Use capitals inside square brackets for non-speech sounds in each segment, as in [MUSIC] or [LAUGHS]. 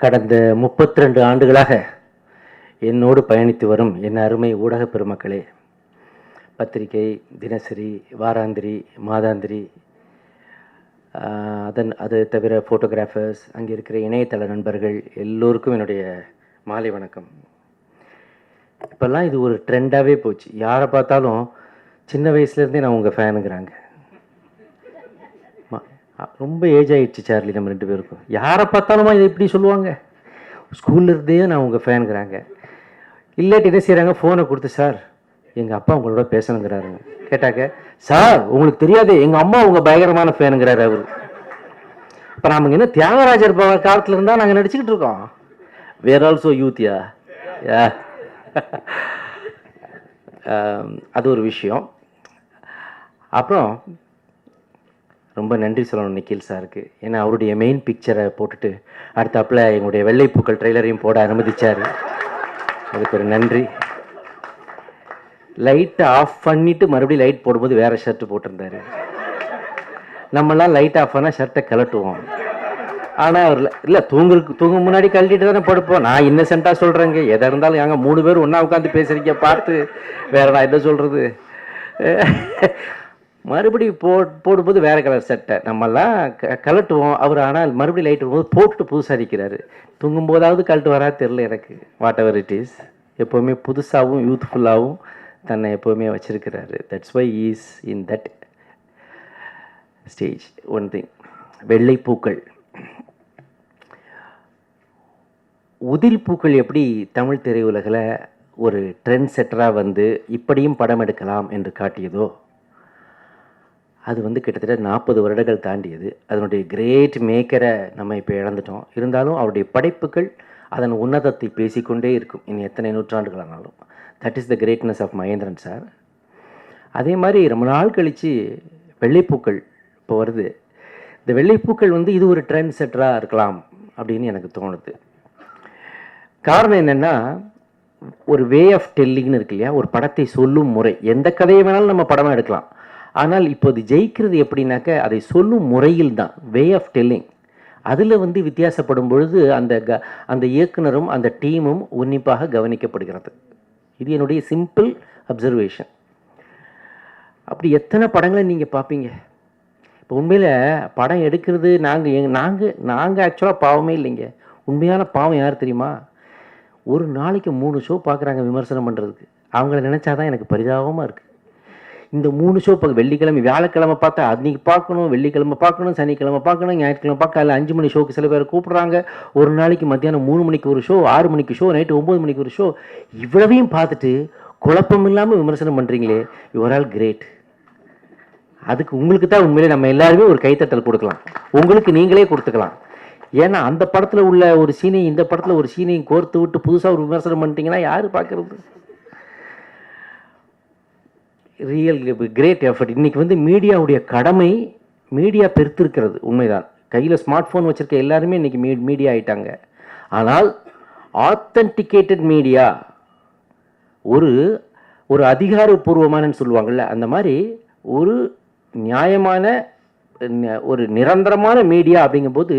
கடந்த முப்பத்தி ரெண்டு ஆண்டுகளாக என்னோடு பயணித்து வரும் என் அருமை ஊடக பெருமக்களே பத்திரிகை தினசரி வாராந்திரி மாதாந்திரி அதன் அது தவிர ஃபோட்டோகிராஃபர்ஸ் அங்கே இருக்கிற இணையதள நண்பர்கள் எல்லோருக்கும் என்னுடைய மாலை வணக்கம். இப்போல்லாம் இது ஒரு ட்ரெண்டாகவே போச்சு. யாரை பார்த்தாலும் சின்ன வயசுலேருந்தே நான் உங்கள் ஃபேனுங்கிறாங்க ரொம்ப ஏஜ் ஆகிடுச்சு சார்லி நம்ம ரெண்டு பேருக்கும். யாரை பார்த்தாலுமா இதை இப்படி சொல்லுவாங்க? ஸ்கூல்ல இருந்தே நான் உங்கள் ஃபேனுங்கிறாங்க இல்லாட்டி என்ன செய்கிறாங்க ஃபோனை கொடுத்து சார் எங்கள் அப்பா உங்களோட பேசணுங்கிறாருங்க. கேட்டாக்க சார் உங்களுக்கு தெரியாது எங்கள் அம்மா உங்கள் பயங்கரமான ஃபேனுங்கிறாரு அவர். இப்போ நாம என்ன தியாகராஜர் காலத்தில் இருந்தால் நாங்கள் நடிச்சுக்கிட்டு இருக்கோம். வேர் ஆல்சோ யூத்தியா யா அது ஒரு விஷயம். அப்புறம் ரொம்ப நன்றி சொல்லணும் நிக்கில் சாருக்கு. ஏன்னா அவருடைய மெயின் பிக்சரை போட்டுட்டு அடுத்தாப்புல எங்களுடைய வெள்ளைப்பூக்கள் ட்ரெய்லரையும் போட அனுமதிச்சார். அதுக்கு ஒரு நன்றி. லைட்டை ஆஃப் பண்ணிவிட்டு மறுபடியும் லைட் போடும்போது வேறு ஷர்ட் போட்டிருந்தாரு. நம்மளாம் லைட் ஆஃப் பண்ணால் ஷர்ட்டை கலட்டுவோம் ஆனால் அவர் இல்லை தூங்குறதுக்கு தூங்க முன்னாடி கழட்டிட்டு தானே படுப்போம். நான் இன்னசென்ட்டாக சொல்கிறேங்க எதாக இருந்தாலும் நாங்கள் மூணு பேர் ஒன்றா உட்காந்து பேசுகிறீங்க பார்த்து. வேறு நான் என்ன சொல்கிறது மறுபடியும் போ போடும்போது வேறு கலர் சட்டை. நம்மெல்லாம் க கலட்டுவோம் அவர் ஆனால் மறுபடியும் லைட் வரும்போது போட்டுட்டு புதுசாக அடிக்கிறாரு. தூங்கும் போதாவது கழட்டு வரா தெரில எனக்கு. வாட் எவர் இட் இஸ் எப்போவுமே புதுசாகவும் யூத்ஃபுல்லாகவும் தன்னை எப்போவுமே வச்சிருக்கிறாரு. That's why is in that stage one thing வெள்ளைப்பூக்கள் உதிரி பூக்கள் எப்படி தமிழ் திரையுலகில் ஒரு ட்ரெண்ட் செட்டராக வந்து இப்படியும் படம் எடுக்கலாம் என்று காட்டியதோ அது வந்து கிட்டத்தட்ட நாற்பது வருடங்கள் தாண்டியது. அதனுடைய கிரேட் மேக்கரை நம்ம இப்போ இழந்துட்டோம். இருந்தாலும் அவருடைய படைப்புகள் அதன் உன்னதத்தை பேசிக்கொண்டே இருக்கும். இனி எத்தனை நூற்றாண்டுகளானாலும் that is the greatness of Mahendran sir. அதே மாதிரி ரொம்ப நாள் கழித்து வெள்ளைப்பூக்கள் இப்போ வருது. இந்த வெள்ளைப்பூக்கள் வந்து இது ஒரு ட்ரெண்ட் செட்டராக இருக்கலாம் அப்படின்னு எனக்கு தோணுது. காரணம் என்னென்னா ஒரு வே ஆஃப் டெல்லிங்னு இருக்கு இல்லையா? ஒரு படத்தை சொல்லும் முறை. எந்த கதையை வேணாலும் நம்ம படமாக எடுக்கலாம். ஆனால் இப்போது ஜெயிக்கிறது எப்படின்னாக்க அதை சொல்லும் முறையில் தான் வே ஆஃப் டெல்லிங் அதில் வந்து வித்தியாசப்படும் பொழுது அந்த க அந்த இயக்குனரும் அந்த டீமும் உன்னிப்பாக கவனிக்கப்படுகிறது. இது என்னுடைய சிம்பிள் அப்சர்வேஷன் அப்படி எத்தனை படங்களை நீங்கள் பார்ப்பீங்க இப்போ உண்மையில் படம் எடுக்கிறது நாங்கள் எங் நாங்கள் நாங்கள் ஆக்சுவலாக பாவமே இல்லைங்க. உண்மையான பாவம் யார் தெரியுமா? ஒரு நாளைக்கு மூணு ஷோ பார்க்குறாங்க விமர்சனம் பண்ணுறதுக்கு அவங்கள நினச்சாதான் எனக்கு பரிதாபமாக இருக்குது இந்த மூணு ஷோ இப்போ வெள்ளிக்கிழமை வியாழக்கிழமை பார்த்தா அன்றைக்கி பார்க்கணும் வெள்ளிக்கிழமை பார்க்கணும் சனிக்கிழமை பார்க்கணும் ஞாயிற்றுக்கிழமை பார்க்க அதில் அஞ்சு மணி ஷோக்கு சில பேர் கூப்பிட்றாங்க. ஒரு நாளைக்கு மத்தியானம் மூணு மணிக்கு ஒரு ஷோ ஆறு மணிக்கு ஷோ நைட்டு ஒம்பது மணிக்கு ஒரு ஷோ இவ்வளவையும் பார்த்துட்டு குழப்பம் இல்லாமல் விமர்சனம் பண்ணுறீங்களே யுவர் ஆல் கிரேட் அதுக்கு உங்களுக்கு தான் உண்மையிலே நம்ம எல்லாருமே ஒரு கைத்தட்டல் கொடுக்கலாம். உங்களுக்கு நீங்களே கொடுத்துக்கலாம். ஏன்னா அந்த படத்தில் உள்ள ஒரு சீனையும் இந்த படத்தில் ஒரு சீனையும் கோர்த்து விட்டு புதுசாக ஒரு விமர்சனம் பண்ணிட்டீங்கன்னா யார் பார்க்கறது? ரியல் கிரேட் எஃபர்ட் இன்றைக்கி வந்து மீடியாவுடைய கடமை மீடியா பெருத்திருக்கிறது உண்மைதான். கையில் ஸ்மார்ட் ஃபோன் வச்சிருக்க எல்லாருமே இன்றைக்கி மீ மீடியா ஆயிட்டாங்க. ஆனால் ஆத்தன்டிகேட்டட் மீடியா ஒரு ஒரு அதிகாரப்பூர்வமானன்னு சொல்லுவாங்கள்ல அந்த மாதிரி ஒரு நியாயமான ஒரு நிரந்தரமான மீடியா அப்படிங்கும்போது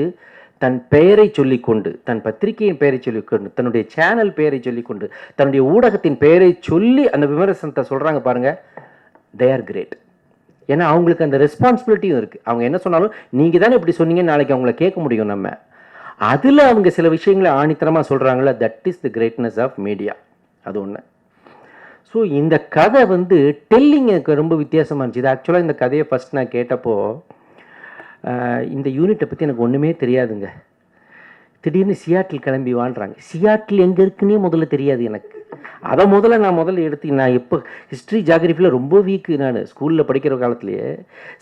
தன் பெயரை சொல்லிக்கொண்டு தன் பத்திரிகையின் பெயரை சொல்லிக்கொண்டு தன்னுடைய சேனல் பெயரை சொல்லிக்கொண்டு தன்னுடைய ஊடகத்தின் பெயரை சொல்லி அந்த விமர்சனத்தை சொல்கிறாங்க பாருங்கள் தே ஆர் கிரேட் ஏன்னா அவங்களுக்கு அந்த ரெஸ்பான்சிபிலிட்டியும் இருக்குது அவங்க என்ன சொன்னாலும் நீங்கள் தானே இப்படி சொன்னீங்கன்னு நாளைக்கு அவங்கள கேட்க முடியும் நம்ம. அதில் அவங்க சில விஷயங்களை ஆணித்தரமாக சொல்கிறாங்களே that is the greatness of media அது ஒன்று ஸோ இந்த கதை வந்து டெல்லிங் எனக்கு ரொம்ப வித்தியாசமாக இருந்துச்சு. இது ஆக்சுவலாக இந்த கதையை ஃபஸ்ட் நான் கேட்டப்போ இந்த யூனிட்டை பற்றி எனக்கு ஒன்றுமே தெரியாதுங்க. திடீர்னு சியாட்டில் கிளம்பி வாழ்றாங்க சியாட்டில் எங்கே இருக்குன்னே முதல்ல தெரியாது எனக்கு. அதை முதல்ல நான் முதல்ல எடுத்து நான் எப்போ ஹிஸ்ட்ரி ஜாகிரஃபியில் ரொம்ப வீக்கு நான். ஸ்கூலில் படிக்கிற காலத்துலேயே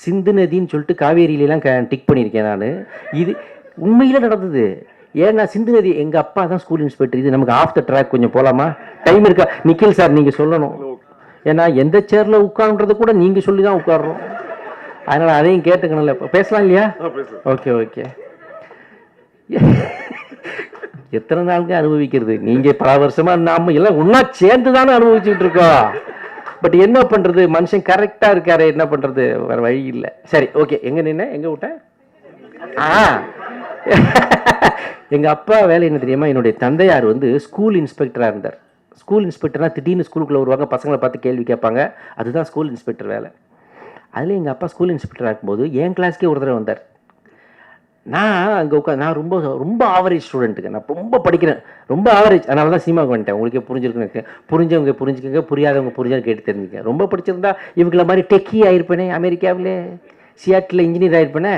சிந்து நதின்னு சொல்லிட்டு காவேரியிலலாம் க டிக் பண்ணியிருக்கேன் நான். இது உண்மையில் நடந்தது. ஏன்னா சிந்து நதி எங்கள் அப்பா தான் ஸ்கூல் இன்ஸ்பெக்டர் இது நமக்கு ஆஃப் த ட்ராக் கொஞ்சம் போகலாமா டைம் இருக்கா? நிக்கில் சார் நீங்கள் சொல்லணும். ஏன்னா எந்த சேரில் உட்கார்ன்றது கூட நீங்கள் சொல்லி தான் உட்காடுறோம் அதனால் அதையும் கேட்டுக்கணும்ல. இப்ப பேசலாம் இல்லையா? ஓகே ஓகே எத்தனை நாளுங்க அனுபவிக்கிறது? நீங்க பல வருஷமா நாம எல்லாம் ஒன்னா சேர்ந்து தானே அனுபவிச்சுட்டு இருக்கோம். பட் என்ன பண்றது? மனுஷன் கரெக்டா இருக்காரு என்ன பண்றது? வேற வழி இல்லை. சரி ஓகே எங்க நின்ன? எங்க விட்ட ஆ. [LAUGHS] எங்கள் அப்பா வேலை என்ன தெரியுமா? என்னுடைய தந்தையார் வந்து ஸ்கூல் இன்ஸ்பெக்டரா இருந்தார். ஸ்கூல் இன்ஸ்பெக்டர்னா திடீர்னு ஸ்கூலுக்குள்ளே வருவாங்க பசங்களை பார்த்து கேள்வி கேட்பாங்க. அதுதான் ஸ்கூல் இன்ஸ்பெக்டர் வேலை. அதில் எங்கள் அப்பா ஸ்கூல் இன்ஸ்பெக்டராக ஆகும்போது என் கிளாஸ்க்கே ஒரு தடவை வந்தார். நான் அங்கே உட்காந்து நான் ரொம்ப ரொம்ப ஆவரேஜ் ஸ்டூடெண்ட்டுங்க நான் ரொம்ப படிக்கிறேன். ரொம்ப ஆவரேஜ் அதனால தான் சினிமாவுக்கு வந்துட்டேன். உங்களுக்கே புரிஞ்சிருக்குன்னு புரிஞ்சவங்க புரிஞ்சுக்கங்க. புரியாதவங்க புரிஞ்சா கேட்டு தெரிஞ்சுக்க ரொம்ப படிச்சிருந்தா இவங்கள மாதிரி டெக்கி ஆகிருப்பேனே அமெரிக்காவிலே. சியாட்டில் இன்ஜினியர் ஆகிருப்பேனே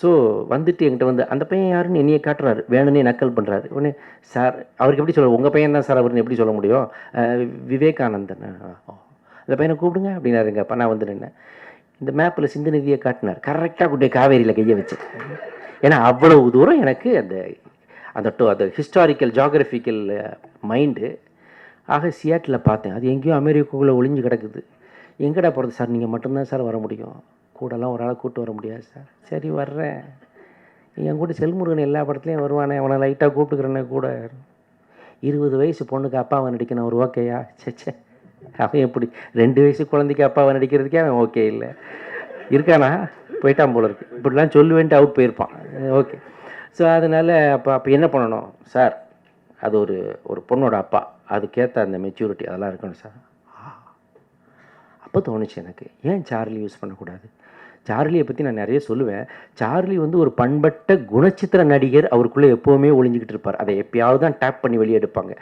ஸோ வந்துட்டு என்கிட்ட வந்து அந்த பையன் யாருன்னு என்னையை காட்டுறாரு. வேணும்னே நக்கல் பண்ணுறாரு உடனே சார் அவருக்கு எப்படி சொல்ல உங்கள் பையன் தான் சார் அவருன்னு எப்படி சொல்ல முடியும்? விவேகானந்தன். அந்த பையனை கூப்பிடுங்க அப்படின்னாருங்க. அப்போ நான் வந்து நின்னேன். இந்த மேப்பில் சிந்து நிதியை காட்டினார். கரெக்டாக கொண்டு காவேரியில் கையை வச்சு. ஏன்னா அவ்வளவு தூரம் எனக்கு அந்த அந்த டோ அந்த ஹிஸ்டாரிக்கல் ஜாகிரபிக்கல் மைண்டு ஆக சியாட்டில் பார்த்தேன். அது எங்கேயோ அமெரிக்காக்குள்ளே ஒளிஞ்சு கிடக்குது. எங்கடா போகிறது சார்? நீங்கள் மட்டும்தான் சார் வர முடியும். கூடலாம் ஒரு ஆளை கூட்டு வர முடியாது சார். சரி வர்றேன். என் கூட செல்முருகன் எல்லா படத்துலையும் வருவானே. அவனை லைட்டாக கூப்பிட்டுக்கிறேனே கூட. இருபது வயசு பொண்ணுக்கு அப்பாவை நடிக்கணும். ஒரு ஓகேயா? சே அவன் எப்படி? ரெண்டு வயசு குழந்தைக்கு அப்பாவை நடிக்கிறதுக்கே அவன் ஓகே இல்லை. இருக்கானா? போயிட்டான் போல இருக்கு. இப்படிலாம் சொல்லுவேன்ட்டு அவுட் போயிருப்பான். ஓகே ஸோ அதனால் அப்போ அப்போ என்ன பண்ணணும்? சார் அது ஒரு ஒரு பொண்ணோட அப்பா. அதுக்கேற்ற அந்த மெச்சூரிட்டி அதெல்லாம் இருக்கணும் சார் அப்போ தோணுச்சு எனக்கு. ஏன் சார்லி யூஸ் பண்ணக்கூடாது? சார்லியை பற்றி நான் நிறைய சொல்லுவேன். சார்லி வந்து ஒரு பண்பட்ட குணச்சித்திர நடிகர். அவருக்குள்ளே எப்போவுமே ஒளிஞ்சிக்கிட்டு இருப்பார். அதை எப்பயாவது தான் டேப் பண்ணி வெளியே எடுப்பாங்க.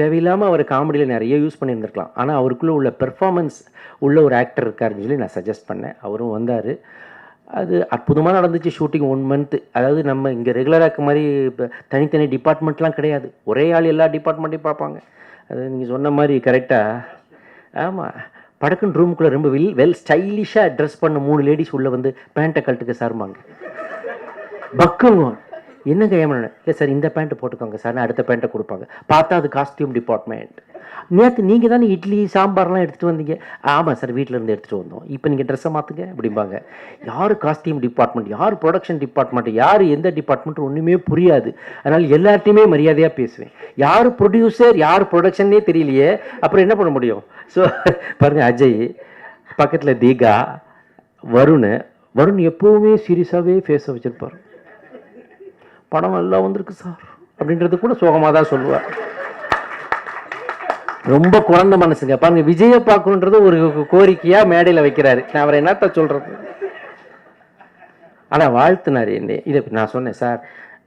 தேவையில்லாமல் அவர் காமெடியில் நிறைய யூஸ் பண்ணியிருந்திருக்கலாம். ஆனால் அவருக்குள்ளே உள்ள பெர்ஃபார்மன்ஸ் உள்ள ஒரு ஆக்டர் இருக்காருன்னு சொல்லி நான் சஜஸ்ட் பண்ணேன். அவரும் வந்தார். அது அற்புதமாக நடந்துச்சு ஷூட்டிங் ஒன் மந்த்து அதாவது நம்ம இங்கே ரெகுலராக இருக்க மாதிரி இப்போ தனித்தனி டிபார்ட்மெண்ட்லாம் கிடையாது. ஒரே ஆள் எல்லா டிபார்ட்மெண்ட்டையும் பார்ப்பாங்க. அது நீங்கள் சொன்ன மாதிரி கரெக்டாக ஆமாம் படக்குன்னு ரூமுக்குள்ளே ரொம்ப வெல் வெல் ஸ்டைலிஷாக ட்ரெஸ் பண்ண மூணு லேடிஸ் உள்ளே வந்து பேண்ட்டை கழட்டுக்க சார்மாங்க பக்குங்க என்னங்க ஏமனு இல்லை சார் இந்த பேண்ட்டு போட்டுக்கோங்க சார் அடுத்த பேண்ட்டை கொடுப்பாங்க. பார்த்தா அது காஸ்டியூம் டிபார்ட்மெண்ட் நேற்று நீங்கள் தானே இட்லி சாம்பார்லாம் எடுத்துகிட்டு வந்தீங்க. ஆமாம் சார் வீட்டில் இருந்து எடுத்துகிட்டு வந்தோம். இப்போ நீங்கள் ட்ரெஸ்ஸை மாற்றுங்க அப்படிம்பாங்க. யார் காஸ்டியூம் டிபார்ட்மெண்ட் யார் ப்ரொடக்ஷன் டிபார்ட்மெண்ட் யார் எந்த டிபார்ட்மெண்ட் ஒன்றுமே புரியாது. அதனால் எல்லார்ட்டையுமே மரியாதையாக பேசுவேன். யார் ப்ரொடியூசர் யார் ப்ரொடக்ஷன்னே தெரியலையே. அப்புறம் என்ன பண்ண முடியும்? ஸோ பாருங்கள் அஜய் பக்கத்தில் தீகா வருண். வருண் எப்போவுமே சீரியஸாகவே ஃபேஸை வச்சுருப்பார். படம் நல்லா வந்திருக்கு சார். அப்படின்றது கூட சோகமாக தான் சொல்லுவார் ரொம்ப குழந்த மனசுங்க. பாருங்க விஜயை பார்க்கணுன்றது ஒரு கோரிக்கையா மேடையில் வைக்கிறாரு. நான் அவரை என்னத்த சொல்றது? ஆனால் வாழ்த்துனார் என்னை. இதை நான் சொன்னேன் சார்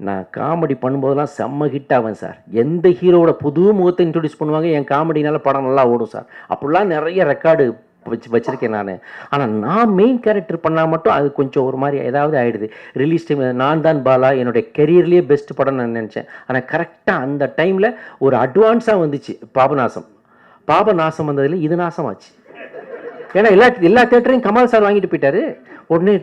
நான் காமெடி பண்ணும்போதெல்லாம் செம்ம ஹிட் ஆவேன் சார். எந்த ஹீரோவோட புது முகத்தை இன்ட்ரடியூஸ் பண்ணுவாங்க என் காமெடினால படம் நல்லா ஓடும் சார். அப்படிலாம் நிறைய ரெக்கார்டு வச்சு வச்சுருக்கேன் நான். ஆனால் நான் மெயின் கேரக்டர் பண்ணால் மட்டும் அது கொஞ்சம் ஒரு மாதிரி ஏதாவது ஆகிடுது ரிலீஸ் டைம் நான் தான் பாலா என்னுடைய கெரியர்லேயே பெஸ்ட் படம் நான் நினச்சேன். ஆனால் கரெக்டாக அந்த டைமில் ஒரு அட்வான்ஸாக வந்துச்சு பாபநாசம். பாபநாசம் வந்ததில் இது நாசமாச்சு. ஏன்னா எல்லா எல்லா தேட்டரையும் கமல் சார் வாங்கிட்டு போயிட்டாரு. உடனே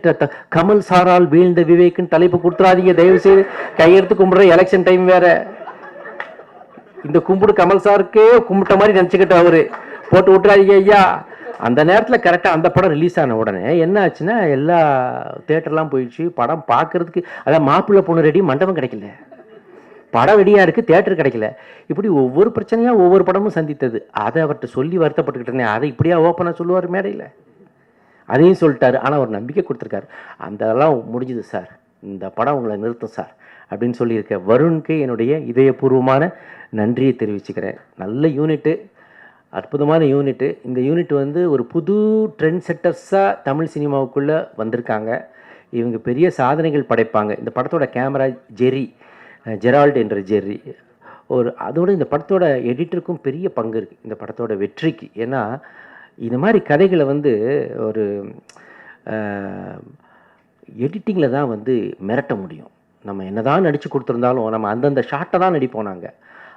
கமல் சாரால் வீழ்ந்த விவேக்குன்னு தலைப்பு கொடுத்துறாதீங்க தயவு செய்து கையெடுத்து கும்பிடுற எலெக்ஷன் டைம் வேற. இந்த கும்பிடு கமல் சாருக்கே கும்பிட்ட மாதிரி நினச்சிக்கிட்ட அவரு. போட்டு விட்டுறாதீங்க ஐயா. அந்த நேரத்தில் கரெக்டாக அந்த படம் ரிலீஸ் ஆன உடனே என்ன ஆச்சுன்னா எல்லா தேட்டர்லாம் போயிடுச்சு. படம் பார்க்கறதுக்கு அதான் மாப்பிள்ளை பொண்ணு ரெடி மண்டபம் கிடைக்கல. படம் ரெடியாக இருக்குது தேட்டர் கிடைக்கல. இப்படி ஒவ்வொரு பிரச்சனையாக ஒவ்வொரு படமும் சந்தித்தது. அதை அவர்கிட்ட சொல்லி வருத்தப்பட்டுக்கிட்டு இருந்தேன். அதை இப்படியா ஓப்பனாக சொல்லுவார் மேடையில். அதையும் சொல்லிட்டாரு. ஆனால் ஒரு நம்பிக்கை கொடுத்துருக்காரு. அந்த அதெல்லாம் முடிஞ்சுது சார் இந்த படம் உங்களை நிறுத்தும் சார் அப்படின்னு சொல்லியிருக்க வருணுக்கு என்னுடைய இதயபூர்வமான நன்றியை தெரிவிச்சுக்கிறேன். நல்ல யூனிட்டு அற்புதமான யூனிட்டு இந்த யூனிட் வந்து ஒரு புது ட்ரெண்ட் செட்டர்ஸாக தமிழ் சினிமாவுக்குள்ளே வந்திருக்காங்க. இவங்க பெரிய சாதனைகள் படைப்பாங்க. இந்த படத்தோட கேமரா ஜெரி ஜெரால்டு ஜெரால்ட் என்ற ஜெர்ரி ஒரு அதோட இந்த படத்தோட எடிட்டருக்கும் பெரிய பங்கு இருக்குது இந்த படத்தோட வெற்றிக்கு. ஏன்னா இந்த மாதிரி கதைகளை வந்து ஒரு எடிட்டிங்கில் தான் வந்து மிரட்ட முடியும். நம்ம என்னதான் நடித்து கொடுத்துருந்தாலும் நம்ம அந்தந்த ஷாட்டை தான் நடிப்போம் நாங்கள்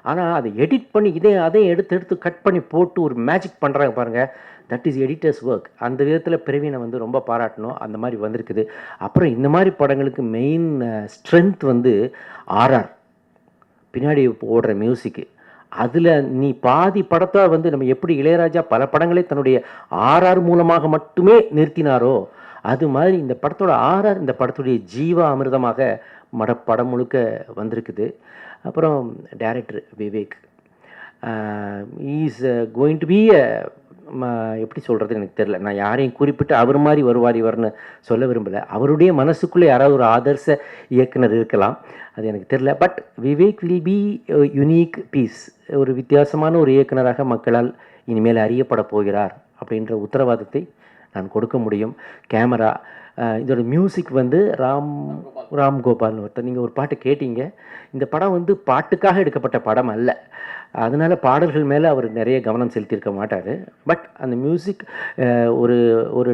ஆனால் அதை எடிட் பண்ணி இதே அதையும் எடுத்து எடுத்து கட் பண்ணி போட்டு ஒரு மேஜிக் பண்ணுறாங்க பாருங்கள் தட் இஸ் எடிட்டர்ஸ் ஒர்க் அந்த விதத்தில் பிரவீனை வந்து ரொம்ப பாராட்டணும். அந்த மாதிரி வந்திருக்குது. அப்புறம் இந்த மாதிரி படங்களுக்கு மெயின் ஸ்ட்ரென்த் வந்து ஆர்ஆர் பின்னாடி ஓடுற மியூசிக்கு அதில் நீ பாதி படத்தை வந்து நம்ம எப்படி இளையராஜா பல படங்களை தன்னுடைய ஆர்ஆர் மூலமாக மட்டுமே நிறுத்தினாரோ அது மாதிரி இந்த படத்தோட ஆர்ஆர் இந்த படத்துடைய ஜீவா அமிர்தமாக மட படம் முழுக்க வந்திருக்குது. அப்புறம் director Vivek. Is going to be எப்படி சொல்கிறது எனக்கு தெரில நான் யாரையும் குறிப்பிட்டு அவர் மாதிரி வருவார் இவர்னு சொல்ல விரும்பலை. அவருடைய மனசுக்குள்ளே யாராவது ஒரு ஆதர்ச இயக்குனர் இருக்கலாம். அது எனக்கு தெரில but Vivek will be unique piece ஒரு வித்தியாசமான ஒரு இயக்குனராக மக்களால் இனிமேல் அறியப்பட போகிறார் அப்படின்ற உத்தரவாதத்தை நான் கொடுக்க முடியும். கேமரா இதோட மியூசிக் வந்து ராம் ராம் கோபால்னு ஒருத்தர். நீங்கள் ஒரு பாட்டு கேட்டீங்க. இந்த படம் வந்து பாட்டுக்காக எடுக்கப்பட்ட படம் அல்ல. அதனால் பாடல்கள் மேலே அவர் நிறைய கவனம் செலுத்தியிருக்க மாட்டார். பட் அந்த மியூசிக் ஒரு ஒரு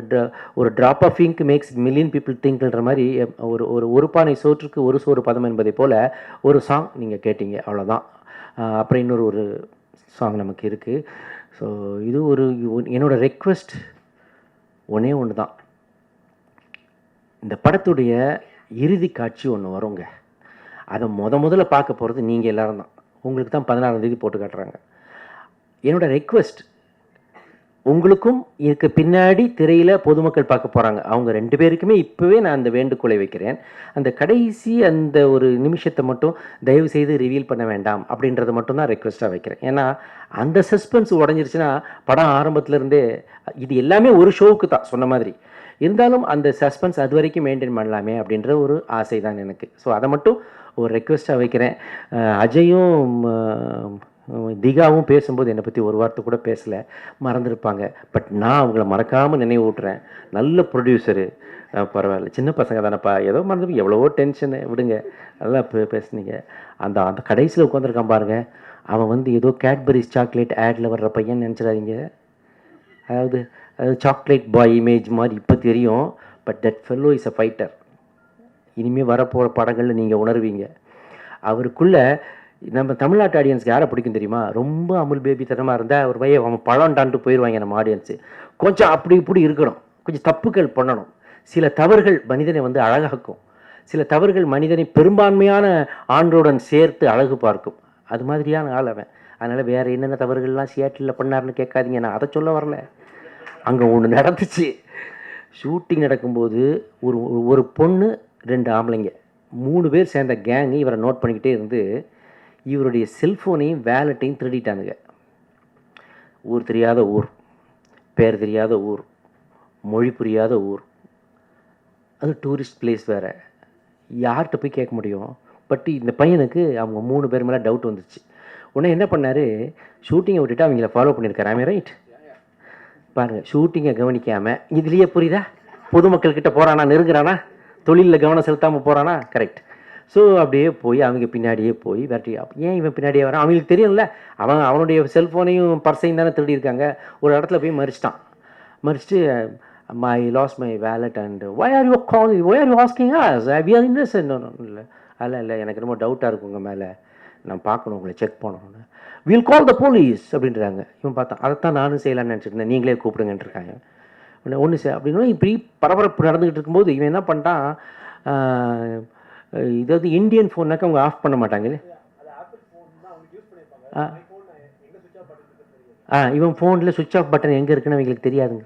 ஒரு drop of ink makes million people திங்க்ன்ற மாதிரி ஒரு ஒரு ஒரு பானை சோற்றுக்கு ஒரு சோறு பதம் என்பதை போல் ஒரு சாங் நீங்கள் கேட்டீங்க. அவ்வளோதான் அப்புறம் இன்னொரு ஒரு சாங் நமக்கு இருக்குது ஸோ இது ஒரு என்னோட ரெக்வெஸ்ட் ஒன்றே ஒன்று தான் இந்த படத்துடைய இறுதி காட்சி ஒன்று வருங்க. அதை முத முதல்ல பார்க்க போகிறது நீங்கள் எல்லாரும் தான். உங்களுக்கு தான் பதினாறாம் தேதி போட்டு காட்டுறாங்க. என்னோட ரெக்வஸ்ட் உங்களுக்கும் இதுக்கு பின்னாடி திரையில் பொதுமக்கள் பார்க்க போகிறாங்க அவங்க ரெண்டு பேருக்குமே இப்போவே நான் அந்த வேண்டுகோளை வைக்கிறேன். அந்த கடைசி அந்த ஒரு நிமிஷத்தை மட்டும் தயவு செய்து ரிவீல் பண்ண வேண்டாம் அப்படின்றத மட்டும் தான் ரெக்வெஸ்ட்டாக வைக்கிறேன். ஏன்னா அந்த சஸ்பென்ஸ் உடஞ்சிருச்சுன்னா படம் ஆரம்பத்துலேருந்தே இது எல்லாமே ஒரு ஷோவுக்கு தான் சொன்ன மாதிரி. இருந்தாலும் அந்த சஸ்பென்ஸ் அது வரைக்கும் மெயின்டைன் பண்ணலாமே அப்படின்ற ஒரு ஆசை தான் எனக்கு. ஸோ அதை மட்டும் ஒரு ரெக்வெஸ்ட்டாக வைக்கிறேன். அஜயும் திகாவும் பேசும்போது என்னை பற்றி ஒரு வார்த்தை கூட பேசலை. மறந்துருப்பாங்க. பட் நான் அவங்கள மறக்காமல் நினைவூட்டுறேன் நல்ல ப்ரொடியூசரு பரவாயில்ல. சின்ன பசங்க தானேப்பா. ஏதோ மறந்து எவ்வளவோ டென்ஷனு விடுங்க. நல்லா பே- பேசுனீங்க. அந்த அந்த கடைசியில் உட்காந்துருக்கான் பாருங்கள் அவன் வந்து ஏதோ கேட்பரிஸ் சாக்லேட் ஆடில் வர்ற பையன் நினச்சிடாதீங்க. அதாவது அதாவது சாக்லேட் பாய் இமேஜ் மாதிரி இப்போ தெரியும். But that fellow is a fighter இனிமேல் வரப்போகிற படங்களில் நீங்கள் உணர்வீங்க. அவருக்குள்ள நம்ம தமிழ்நாட்டு ஆடியன்ஸ்க்கு யாரை பிடிக்கும் தெரியுமா? ரொம்ப அமுல் பேபி தனமாக இருந்தால் ஒரு பையன் அவன் பழம்டான்ட்டு போயிடுவாங்க நம்ம ஆடியன்ஸு கொஞ்சம் அப்படி இப்படி இருக்கணும். கொஞ்சம் தப்புகள் பண்ணணும். சில தவறுகள் மனிதனை வந்து அழகாக்கும் சில தவறுகள் மனிதனை பெரும்பான்மையான ஆண்டோடன் சேர்த்து அழகு பார்க்கும். அது மாதிரியான ஆள் அவன். அதனால் வேறு என்னென்ன தவறுகள்லாம் சியாட்டிலில் பண்ணாருன்னு கேட்காதீங்க. நான் அதை சொல்ல வரல. அங்கே ஒன்று நடந்துச்சு. ஷூட்டிங் நடக்கும்போது ஒரு- ஒரு பொண்ணு ரெண்டு ஆம்பளைங்க. மூணு பேர் சேர்ந்த கேங்கு இவரை நோட் பண்ணிக்கிட்டே இருந்து இவருடைய செல்ஃபோனையும் வேலட்டையும் திருடிட்டானுங்க. ஊர் தெரியாத ஊர் பேர் தெரியாத ஊர் மொழி புரியாத ஊர். அது டூரிஸ்ட் பிளேஸ் வேறு. யார்கிட்ட போய் கேட்க முடியும்? பட் இந்த பையனுக்கு அவங்க மூணு பேர் மேலே டவுட் வந்துச்சு. உடனே என்ன பண்ணாரு? ஷூட்டிங்கை விட்டுட்டு அவங்கள ஃபாலோ பண்ணியிருக்காரு. ஆமே ரைட் பாருங்கள் ஷூட்டிங்கை கவனிக்காமல் இதுலேயே புரியுதா? பொதுமக்கள்கிட்ட போகிறானா நெருங்குறானா? தொழிலில் கவனம் செலுத்தாமல் போகிறானா கரெக்ட் ஸோ அப்படியே போய் அவங்க பின்னாடியே போய் விரட்டி ஏன் இவன் பின்னாடியே வரான்? அவங்களுக்கு தெரியும்ல. அவன் அவனுடைய செல்ஃபோனையும் பர்சையும் தானே திருடியிருக்காங்க ஒரு இடத்துல போய் மறிச்சிட்டான். மறிச்சிட்டு my loss my wallet and why are you call why are you asking as we are இல்லை. அதில் இல்லை. எனக்கு ரொம்ப டவுட்டாக இருக்கும் உங்கள் மேலே. நான் பார்க்கணும் உங்களை செக் பண்ணணும்னு. வில் கால் த போலீஸ் அப்படின்றாங்க. இவன் பார்த்தா அதைத்தான் நானும் செய்யலாம்னு நினச்சிருந்தேன் நீங்களே கூப்பிடுங்கன்னு இருக்காங்க ஒன்று சார் அப்படின்னா இப்படி பரபரப்பு நடந்துக்கிட்டு இருக்கும்போது இவன் என்ன பண்ணிட்டான்? இதாவது இந்தியன் ஃபோன்னாக்க அவங்க ஆஃப் பண்ண மாட்டாங்க ஆ. ஆ இவன் ஃபோனில் சுவிட்ச் ஆஃப் பட்டன் எங்கே இருக்குன்னு அவங்களுக்கு தெரியாதுங்க.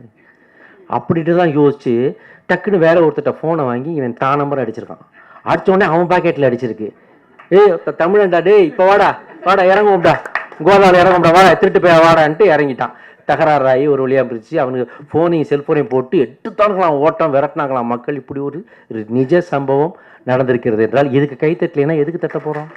அப்படின்ட்டு தான் யோசிச்சு டக்குன்னு வேற ஒருத்தட்ட ஃபோனை வாங்கி இவன் தான் நம்பர் அடிச்சிருக்கான். அடிச்ச உடனே அவன் பாக்கெட்டில் அடிச்சிருக்கு. ஏய் த- தமிழன்டா டேய் இப்போ வாடா வாடா இறங்குவோம்டா. கோதாவில் இறங்கும்டா வாடா திருட்டு போய் வாடான்ட்டு இறங்கிட்டான். தகராறாகி ஒரு வழியாக பிரித்து அவனுக்கு ஃபோனையும் செல்ஃபோனையும் போட்டு எடுத்தானுங்களாம் ஓட்டம் விரட்டினாங்களாம். மக்கள் இப்படி ஒரு நிஜ சம்பவம் நடந்திருக்கிறது என்றால் இதுக்கு கை தட்டலைன்னா எதுக்கு தட்ட போகிறோம்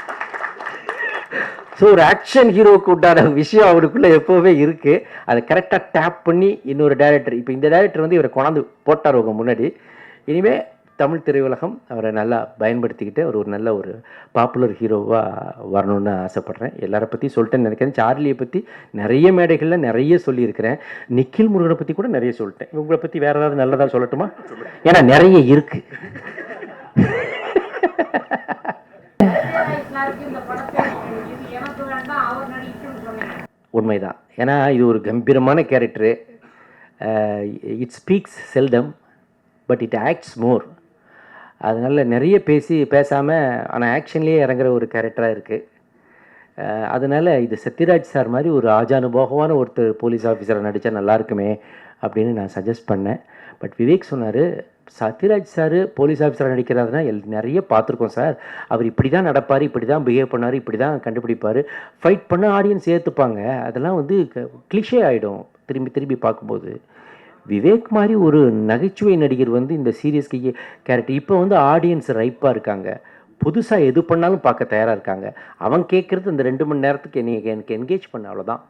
ஸோ ஒரு ஆக்ஷன் ஹீரோவுக்கு உண்டான விஷயம் அவனுக்குள்ளே எப்போவே இருக்குது அதை கரெக்டாக டேப் பண்ணி இன்னொரு டேரக்டர் இப்போ இந்த டேரக்டர் வந்து இவரை கொண்டாந்து போட்டார் உங்கள் முன்னாடி. இனிமேல் தமிழ் திரையுலகம் அவரை நல்லா பயன்படுத்திக்கிட்டு அவர் ஒரு நல்ல ஒரு பாப்புலர் ஹீரோவாக வரணும்னு ஆசைப்பட்றேன். எல்லாரை பற்றி சொல்லிட்டேன்னு நினைக்கிறேன். சார்லியை பற்றி நிறைய மேடைகளில் நிறைய சொல்லியிருக்கிறேன். நிக்கில் முருகனை பற்றி கூட நிறைய சொல்லிட்டேன். உங்களை பற்றி வேறு ஏதாவது நல்லதாக சொல்லட்டுமா? ஏன்னா நிறைய இருக்கு. எல்லாருக்கும் இந்த படத்தை இது எனக்கு வேண்டாம் அவர் நடிக்கணும்னு சொன்னீங்க உண்மைதான். ஏன்னா இது ஒரு கம்பீரமான character it speaks seldom but it acts more அதனால் நிறைய பேசி பேசாமல் ஆனால் ஆக்ஷன்லேயே இறங்குற ஒரு கேரக்டராக இருக்குது அதனால் இது சத்யராஜ் சார் மாதிரி ஒரு ஆஜானுபோகமான ஒருத்தர் போலீஸ் ஆஃபீஸரை நடித்தா நல்லா இருக்குமே அப்படின்னு நான் சஜஸ்ட் பண்ணேன். பட் விவேக் சொன்னார் சத்யராஜ் சார் போலீஸ் ஆஃபீஸராக நடிக்கிறாருன்னா எல் நிறைய பார்த்துருக்கோம் சார் அவர் இப்படி தான் நடப்பார் இப்படி தான் பிஹேவ் பண்ணார் இப்படி தான் கண்டுபிடிப்பார். ஃபைட் பண்ண ஆடியன்ஸ் ஏற்றுப்பாங்க அதெல்லாம் வந்து கிளிஷே ஆகிடும் திரும்பி திரும்பி பார்க்கும்போது. விவேக் மாதிரி ஒரு நகைச்சுவை நடிகர் வந்து இந்த சீரியஸ் கேரக்டர். இப்போ வந்து ஆடியன்ஸ் ரைப்பாக இருக்காங்க. புதுசாக எது பண்ணாலும் பார்க்க தயாராக இருக்காங்க. அவன் கேட்குறது இந்த ரெண்டு மணி நேரத்துக்கு என்னை எனக்கு என்கேஜ் பண்ண அவ்வளோதான்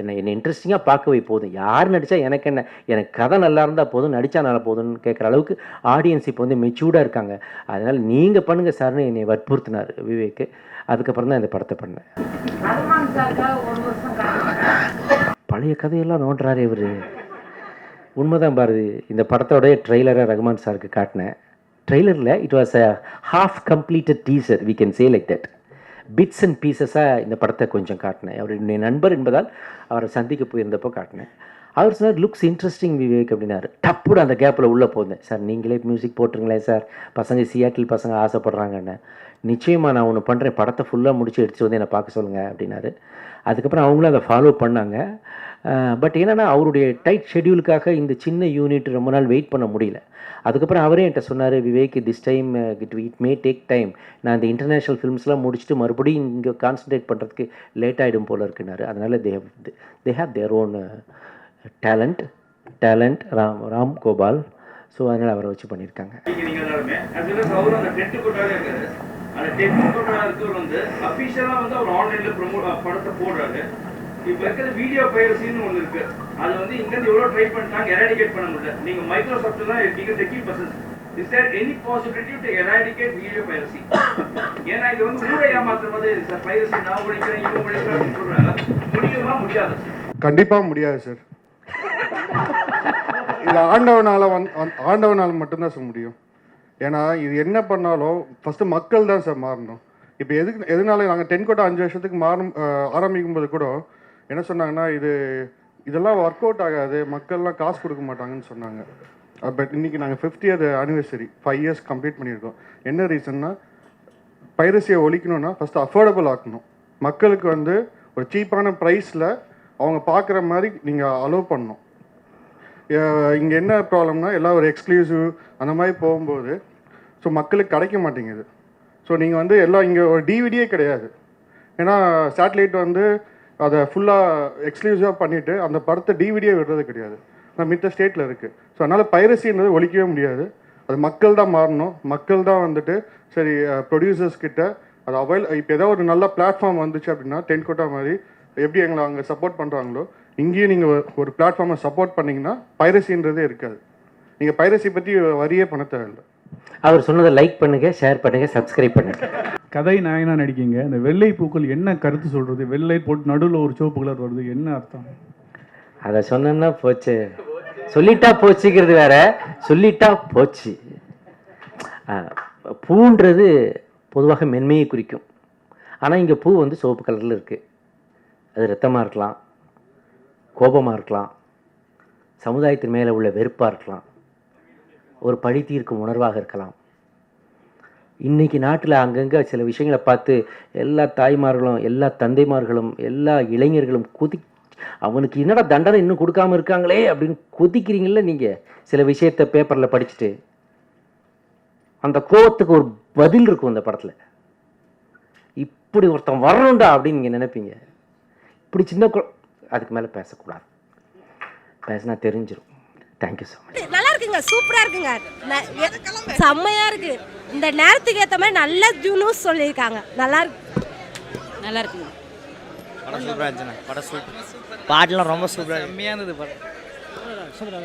என்னை என்னை இன்ட்ரெஸ்டிங்காக பார்க்க வை போதும். யார் நடித்தா எனக்கு என்ன? எனக்கு கதை நல்லா இருந்தால் போதும் நடித்தா நல்லா போதும்னு கேட்குற அளவுக்கு ஆடியன்ஸ் இப்போ வந்து மெச்சூர்டாக இருக்காங்க. அதனால் நீங்கள் பண்ணுங்கள் சார்னு என்னை வற்புறுத்தினார் விவேக். அதுக்கப்புறம் தான் இந்த படத்தை பண்ணேன். பழைய கதையெல்லாம் நோண்டுறாரு இவர். உண்மைதான் பாரதி இந்த படத்தோடைய ட்ரெய்லரை ரகுமான் சாருக்கு காட்டினேன். ட்ரெய்லரில் it was a half completed teaser we can say like that bits and பீசஸாக இந்த படத்தை கொஞ்சம் காட்டினேன். அவர் என்னுடைய நண்பர் என்பதால் அவரை சந்திக்க போயிருந்தப்போ காட்டினேன். அவர் சொன்னார் லுக்ஸ் இன்ட்ரெஸ்டிங் விவேக் அப்படின்னாரு. டப்புடு அந்த கேப்பில் உள்ளே போந்தேன் சார் நீங்களே மியூசிக் போட்டுருங்களேன் சார். பசங்க சியாட்டில் பசங்க ஆசைப்பட்றாங்கன்னு. நிச்சயமாக நான் ஒன்று பண்ணுறேன் படத்தை ஃபுல்லாக முடிச்சு எடுத்து வந்து என்னை பார்க்க சொல்லுங்கள் அப்படின்னாரு. அதுக்கப்புறம் அவங்களும் அதை ஃபாலோ பண்ணாங்க. பட் என்னென்னா அவருடைய டைட் ஷெட்யூலுக்காக இந்த சின்ன யூனிட் ரொம்ப நாள் வெயிட் பண்ண முடியல. அதுக்கப்புறம் அவரே என்கிட்ட சொன்னார் Vivek this time it it may take time நான் இந்த இன்டர்நேஷ்னல் ஃபிலிம்ஸ்லாம் முடிச்சுட்டு மறுபடியும் இங்கே கான்சன்ட்ரேட் பண்ணுறதுக்கு லேட் ஆகிடும் போல இருக்குனாரு அதனால் they how they have their own talent talent Ram Ram Gopal so அதனால் அவரை வச்சு பண்ணியிருக்காங்க. அந்த டென்ட் வந்து அபிஷியலா வந்து அவர் ஆன்லைனில் ப்ரொமோட் படத்தை போடுறாரு. இப்ப இருக்கிற வீடியோ பைரசின்னு ஒண்ணு இருக்கு. அது வந்து இங்க இருந்து எவ்வளவு ட்ரை பண்ணிட்டாங்க எராடிகேட் பண்ண முடியல. நீங்க மைக்ரோசாஃப்ட் தான் இருக்கீங்க techie persons is there any possibility to eradicate video piracy ஏன்னா இது வந்து ஊரை ஏமாத்துற மாதிரி சார் பைரசி நான் உழைக்கிறேன் இவங்க உழைக்கிறேன் அப்படின்னு சொல்றாங்க. முடியுமா? முடியாது கண்டிப்பா முடியாது சார் இது ஆண்டவனால வந் வந்து- ஆண்டவனால மட்டும்தான் சார் முடியும். ஏன்னா இது என்ன பண்ணாலும் ஃபஸ்ட்டு மக்கள் தான் சார் மாறணும். இப்போ எதுக்கு எதனால நாங்கள் தென்கோட்டை அஞ்சு வருஷத்துக்கு மாறும் ஆரம்பிக்கும் போது கூட என்ன சொன்னாங்கன்னா இது இதெல்லாம் ஒர்க் அவுட் ஆகாது மக்கள்லாம் காசு கொடுக்க மாட்டாங்கன்னு சொன்னாங்க. பட் இன்னைக்கு நாங்கள் fifth year anniversary five years complete பண்ணியிருக்கோம். என்ன ரீசன்னா பைரசியை ஒழிக்கணும்னா ஃபஸ்ட்டு அஃபோர்டபுள் ஆக்கணும். மக்களுக்கு வந்து ஒரு சீப்பான ப்ரைஸில் அவங்க பார்க்குற மாதிரி நீங்கள் அலோவ் பண்ணணும். இங்கே என்ன ப்ராப்ளம்னா எல்லாம் ஒரு எக்ஸ்க்ளூசிவ் அந்த மாதிரி போகும்போது ஸோ மக்களுக்கு கிடைக்க மாட்டேங்குது. ஸோ நீங்கள் வந்து எல்லாம் இங்கே ஒரு டிவிடியே கிடையாது. ஏன்னா சேட்டலைட் வந்து அதை ஃபுல்லாக எக்ஸ்க்ளூசிவாக பண்ணிவிட்டு அந்த படத்தை டிவிடியே விடுறது கிடையாது. நான் மித்த ஸ்டேட்டில் இருக்குது ஸோ அதனால் பைரசின்றது ஒழிக்கவே முடியாது. அது மக்கள் தான் மாறணும். மக்கள் தான் வந்துட்டு சரி ப்ரொடியூசர்ஸ் கிட்ட அது அவைல் இப்போ ஏதோ ஒரு நல்ல பிளாட்ஃபார்ம் வந்துச்சு அப்படின்னா டென் கோட்டா மாதிரி எப்படி எங்களை அங்கே சப்போர்ட் பண்ணுறாங்களோ இங்கேயும் நீங்கள் ஒரு பிளாட்ஃபார்மை சப்போர்ட் பண்ணிங்கன்னா பைரசின்றதே இருக்காது. நீங்கள் பைரசி பற்றி வரியே பண்ண தேவையில்லை. அவர் சொன்னதை லைக் பண்ணுங்கள் ஷேர் பண்ணுங்கள் சப்ஸ்கிரைப் பண்ணுங்கள் கதை நாயனா நடிக்கீங்க? இந்த வெள்ளை பூக்கள் என்ன கருத்து சொல்றது? வெள்ளை போட்டு நடுவில் ஒரு சிவப்பு கலர் வருது என்ன அர்த்தம்? அதை சொன்னா போச்சு. சொல்லிட்டா போச்சுங்கிறது வேற சொல்லிட்டா போச்சு. பூன்றது பொதுவாக மென்மையை குறிக்கும். ஆனால் இங்கே பூ வந்து சிவப்பு கலரில் இருக்குது அது ரத்தமாக இருக்கலாம் கோபமாக இருக்கலாம் சமுதாயத்தின் மேலே உள்ள வெறுப்பாக இருக்கலாம் ஒரு பழி தீர்க்கும் உணர்வாக இருக்கலாம். இன்னைக்கு நாட்டில் அங்கங்கே சில விஷயங்களை பார்த்து எல்லா தாய்மார்களும் எல்லா தந்தைமார்களும் எல்லா இளைஞர்களும் குதி அவனுக்கு என்னடா தண்டனை இன்னும் கொடுக்காம இருக்காங்களே அப்படின்னு கொதிக்கிறீங்கள நீங்கள் சில விஷயத்த பேப்பரில் படிச்சுட்டு. அந்த கோபத்துக்கு ஒரு பதில் இருக்கும் அந்த படத்தில். இப்படி ஒருத்தன் வரணும்டா அப்படின்னு நீங்கள் நினைப்பீங்க. இப்படி சின்ன குழ அதுக்கு மேலே பேசக்கூடாது. பேசினா தெரிஞ்சிடும் தேங்க்யூ ஸோ மச் இருக்குங்க சூப்பரா இருக்குங்க. செம்மையா இருக்கு. இந்த நேரத்துக்கு ஏத்த மாதிரி நல்ல நியூஸ் சொல்லியிருக்காங்க. நல்லா இருக்கு. நல்லா இருக்குங்க. படம் சூப்பராக இருந்துச்சுண்ணா. படம் சூப்பர். பாட்டெலாம் ரொம்ப சூப்பராக செம்மையாக இருந்தது படம்.